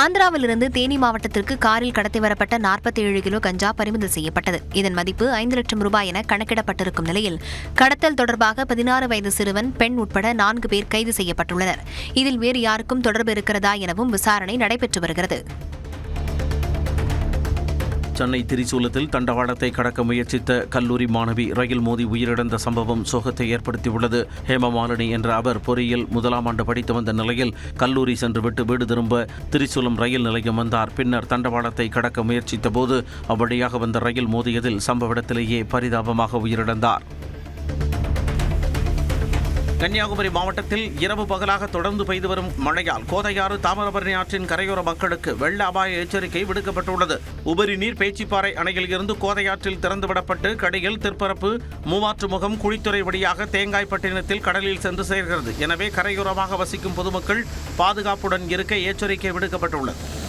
ஆந்திராவிலிருந்து தேனி மாவட்டத்திற்கு காரில் கடத்தி வரப்பட்ட 47 கிலோ கஞ்சா பறிமுதல் செய்யப்பட்டது. இதன் மதிப்பு ஐந்து லட்சம் ரூபாய் என கணக்கிடப்பட்டிருக்கும் நிலையில் கடத்தல் தொடர்பாக பதினாறு வயது சிறுவன் பெண் உட்பட நான்கு பேர் கைது செய்யப்பட்டுள்ளனர். இதில் வேறு யாருக்கும் தொடர்பு இருக்கிறதா எனவும் விசாரணை நடைபெற்று வருகிறது. சென்னை திரிசூலத்தில் தண்டவாளத்தை கடக்க முயற்சித்த கல்லூரி மாணவி ரயில் மோதி உயிரிழந்த சம்பவம் சோகத்தை ஏற்படுத்தியுள்ளது. ஹேமமாலினி என்ற அவர் பொறியியல் முதலாம் ஆண்டு படித்து வந்த நிலையில் கல்லூரி சென்றுவிட்டு வீடு திரும்ப திரிசூலம் ரயில் நிலையம் வந்தார். பின்னர் தண்டவாளத்தை கடக்க முயற்சித்த போது அவ்வழியாக வந்த ரயில் மோதியதில் சம்பவ இடத்திலேயே பரிதாபமாக உயிரிழந்தார். கன்னியாகுமரி மாவட்டத்தில் இரவு பகலாக தொடர்ந்து பெய்து வரும் மழையால் கோதையாறு தாமிரபரணி ஆற்றின் கரையோர மக்களுக்கு வெள்ள அபாய எச்சரிக்கை விடுக்கப்பட்டுள்ளது. உபரி நீர் பேச்சிப்பாறை அணையில் இருந்து கோதையாற்றில் திறந்துவிடப்பட்டு கடியில் திருப்பரப்பு மூவாற்றுமுகம் குழித்துறை வழியாக தேங்காய்பட்டினத்தில் கடலில் சென்று சேர்கிறது. எனவே கரையோரமாக வசிக்கும் பொதுமக்கள் பாதுகாப்புடன் இருக்க எச்சரிக்கை விடுக்கப்பட்டுள்ளது.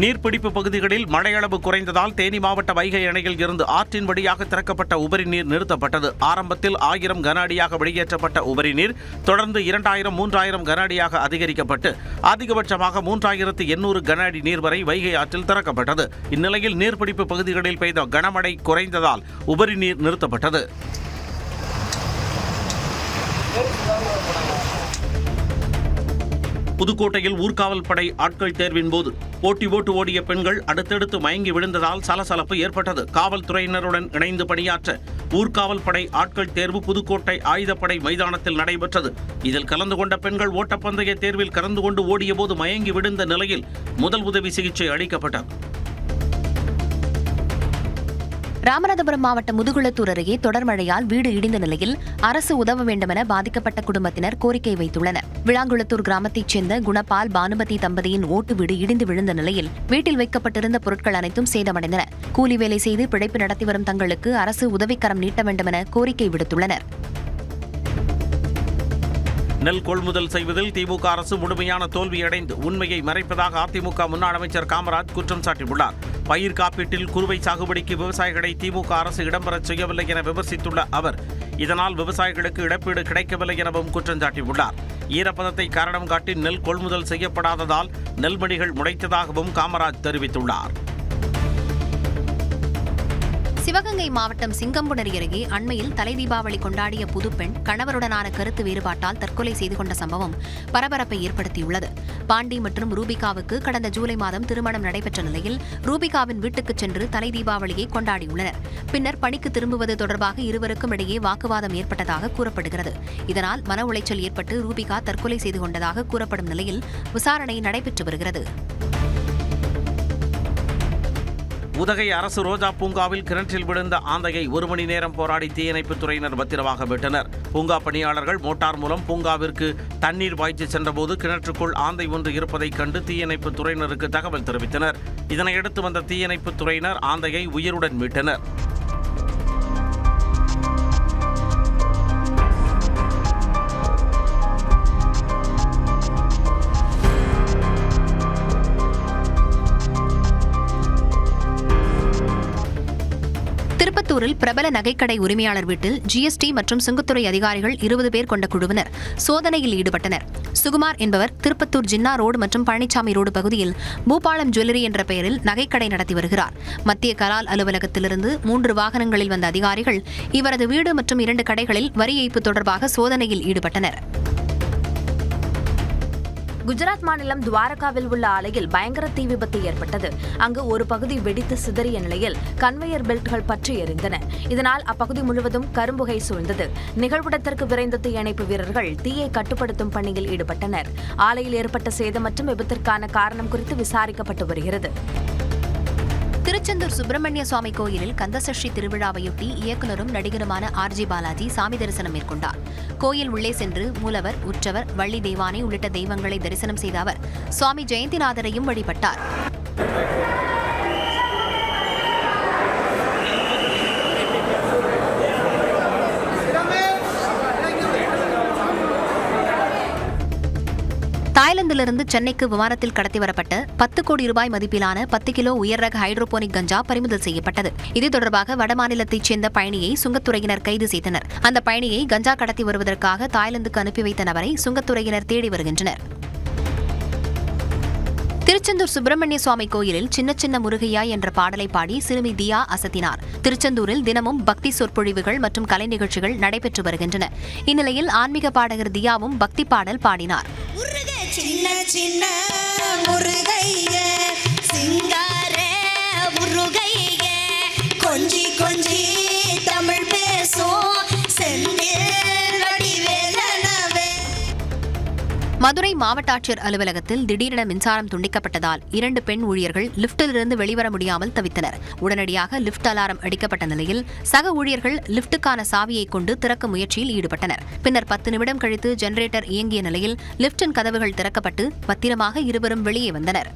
நீர்பிடிப்பு பகுதிகளில் மழையளவு குறைந்ததால் தேனி மாவட்ட வைகை அணையில் இருந்து ஆற்றின் வழியாக திறக்கப்பட்ட உபரி நீர் நிறுத்தப்பட்டது. ஆரம்பத்தில் ஆயிரம் கன அடியாக வெளியேற்றப்பட்ட உபரி நீர் தொடர்ந்து இரண்டாயிரம் மூன்றாயிரம் கன அடியாக அதிகரிக்கப்பட்டு அதிகபட்சமாக மூன்றாயிரத்து எண்ணூறு கன அடி நீர் வரை வைகை ஆற்றில் திறக்கப்பட்டது. இந்நிலையில் நீர்பிடிப்பு பகுதிகளில் பெய்த கனமழை குறைந்ததால் உபரி நீர் நிறுத்தப்பட்டது. புதுக்கோட்டையில் ஊர்காவல் படை ஆட்கள் தேர்வின் போது போட்டி போட்டு ஓடிய பெண்கள் அடுத்தடுத்து மயங்கி விழுந்ததால் சலசலப்பு ஏற்பட்டது. காவல்துறையினருடன் இணைந்து பணியாற்ற ஊர்காவல் படை ஆட்கள் தேர்வு புதுக்கோட்டை ஆயுதப்படை மைதானத்தில் நடைபெற்றது. இதில் கலந்து கொண்ட பெண்கள் ஓட்டப்பந்தய தேர்வில் கலந்து கொண்டு ஓடிய போது மயங்கி விழுந்த நிலையில் முதல் உதவி சிகிச்சை அளிக்கப்பட்டது. ராமநாதபுரம் மாவட்டம் முதுகுளத்தூர் அருகே தொடர் மழையால் வீடு இடிந்த நிலையில் அரசு உதவ வேண்டுமென பாதிக்கப்பட்ட குடும்பத்தினர் கோரிக்கை வைத்துள்ளனர். விளாங்குளத்தூர் கிராமத்தைச் சேர்ந்த குணபால் பானுமதி தம்பதியின் ஓட்டு வீடு இடிந்து விழுந்த நிலையில் வீட்டில் வைக்கப்பட்டிருந்த பொருட்கள் அனைத்தும் சேதமடைந்தன. கூலி வேலை செய்து பிழைப்பு நடத்தி வரும் தங்களுக்கு அரசு உதவிக்கரம் நீட்ட வேண்டுமென கோரிக்கை விடுத்துள்ளனர். நெல் கொள்முதல் செய்வதில் திமுக அரசு முழுமையான தோல்வியடைந்து உண்மையை மறைப்பதாக அதிமுக முன்னாள் அமைச்சர் காமராஜ் குற்றம் சாட்டியுள்ளார். பயிர் காப்பீட்டில் குறுவை சாகுபடிக்கு விவசாயிகளை திமுக அரசு இடம்பெறச் செய்யவில்லை என விமர்சித்துள்ள அவர் இதனால் விவசாயிகளுக்கு இழப்பீடு கிடைக்கவில்லை எனவும் குற்றம் சாட்டியுள்ளார். ஈரப்பதத்தை காரணம் காட்டி நெல் கொள்முதல் செய்யப்படாததால் நெல்மணிகள் முளைத்ததாகவும் காமராஜ் தெரிவித்துள்ளார். சிவகங்கை மாவட்டம் சிங்கம்புணரி அருகே அண்மையில் தலை தீபாவளி கொண்டாடிய புதுப்பெண் கணவருடனான கருத்து வேறுபாட்டால் தற்கொலை செய்து கொண்ட சம்பவம் பரபரப்பை ஏற்படுத்தியுள்ளது. பாண்டி மற்றும் ரூபிகாவுக்கு கடந்த ஜூலை மாதம் திருமணம் நடைபெற்ற நிலையில் ரூபிகாவின் வீட்டுக்கு சென்று தலை தீபாவளியை கொண்டாடியுள்ளனர். பின்னர் பணிக்கு திரும்புவது தொடர்பாக இருவருக்கும் இடையே வாக்குவாதம் ஏற்பட்டதாக கூறப்படுகிறது. இதனால் மன உளைச்சல் ஏற்பட்டு ரூபிகா தற்கொலை செய்து கொண்டதாக கூறப்படும் நிலையில் விசாரணை நடைபெற்று வருகிறது. உதகை அரசு ரோஜா பூங்காவில் கிணற்றில் விழுந்த ஆந்தையை ஒரு மணி நேரம் போராடி தீயணைப்புத் துறையினர் பத்திரமாக மீட்டனர் பூங்கா பணியாளர்கள் மோட்டார் மூலம் பூங்காவிற்கு தண்ணீர் பாய்ச்சி சென்றபோது கிணற்றுக்குள் ஆந்தை ஒன்று இருப்பதைக் கண்டு தீயணைப்புத் துறையினருக்கு தகவல் தெரிவித்தனர். இதனையடுத்து வந்த தீயணைப்புத் துறையினர் ஆந்தையை உயிருடன் மீட்டனர். திருப்பத்தூரில் பிரபல நகைக்கடை உரிமையாளர் வீட்டில் ஜிஎஸ்டி மற்றும் சுங்கத்துறை அதிகாரிகள் இருபது பேர் கொண்ட குழுவினர் சோதனையில் ஈடுபட்டனர். சுகுமார் என்பவர் திருப்பத்தூர் ஜின்னா ரோடு மற்றும் பழனிசாமி ரோடு பகுதியில் பூபாலம் ஜுவல்லரி என்ற பெயரில் நகைக்கடை நடத்தி வருகிறார். மத்திய கலால் அலுவலகத்திலிருந்து மூன்று வாகனங்களில் வந்த அதிகாரிகள் இவரது வீடு மற்றும் இரண்டு கடைகளில் வரி ஏய்ப்பு தொடர்பாக சோதனையில் ஈடுபட்டனர். குஜராத் மாநிலம் துவாரகாவில் உள்ள ஆலையில் பயங்கர தீ விபத்து ஏற்பட்டது. அங்கு ஒரு பகுதி வெடித்து சிதறிய நிலையில் கன்வேயர் பெல்ட்கள் பற்றி எரிந்தன. இதனால் அப்பகுதி முழுவதும் கரும்புகை சூழ்ந்தது. நிகழ்விடத்திற்கு விரைந்த தீயணைப்பு வீரர்கள் தீயை கட்டுப்படுத்தும் பணியில் ஈடுபட்டனர். ஆலையில் ஏற்பட்ட சேதம் மற்றும் விபத்திற்கான காரணம் குறித்து விசாரிக்கப்பட்டு வருகிறது. திருச்செந்தூர் சுப்பிரமணிய சுவாமி கோயிலில் கந்தசஷ்டி திருவிழாவையொட்டி இயக்குனரும் நடிகருமான ஆர்ஜி பாலாஜி சாமி தரிசனம் மேற்கொண்டார். கோயில் உள்ளே சென்று மூலவர் உற்சவர் வள்ளி தெய்வானை உள்ளிட்ட தெய்வங்களை தரிசனம் செய்த அவர் சுவாமி ஜெயந்திநாதரையும் வழிபட்டார். தாய்லாந்திலிருந்து சென்னைக்கு விமானத்தில் கடத்தி வரப்பட்ட பத்து கோடி ரூபாய் மதிப்பிலான பத்து கிலோ உயர் ரக ஹைட்ரோபோனிக் கஞ்சா பறிமுதல் செய்யப்பட்டது. இது தொடர்பாக வடமாநிலத்தைச் சேர்ந்த பயணியை சுங்கத்துறையினர் கைது செய்தனர். அந்த பயணியை கஞ்சா கடத்தி வருவதற்காக தாய்லாந்துக்கு அனுப்பி வைத்த நபரை சுங்கத்துறையினர் தேடி வருகின்றனர். திருச்செந்தூர் சுப்பிரமணிய சுவாமி கோயிலில் சின்ன சின்ன முருகையா என்ற பாடலை பாடி சிறுமி தியா அசத்தினார். திருச்செந்தூரில் தினமும் பக்தி சொற்பொழிவுகள் மற்றும் கலை நிகழ்ச்சிகள் நடைபெற்று வருகின்றன. இந்நிலையில் ஆன்மீக பாடகர் தியாவும் பக்தி பாடல் பாடினார். சின்ன சின்ன மதுரை மாவட்ட ஆட்சியர் அலுவலகத்தில் திடீரென மின்சாரம் துண்டிக்கப்பட்டதால் இரண்டு பெண் ஊழியர்கள் லிப்டிலிருந்து வெளிவர முடியாமல் தவித்தனர். உடனடியாக லிப்ட் அலாரம் அடிக்கப்பட்ட நிலையில் சக ஊழியர்கள் லிப்டுக்கான சாவியை கொண்டு திறக்க முயற்சியில் ஈடுபட்டனர். பின்னர் பத்து நிமிடம் கழித்து ஜெனரேட்டர் இயங்கிய நிலையில் லிப்டின் கதவுகள் திறக்கப்பட்டு பத்திரமாக இருவரும் வெளியே வந்தனர்.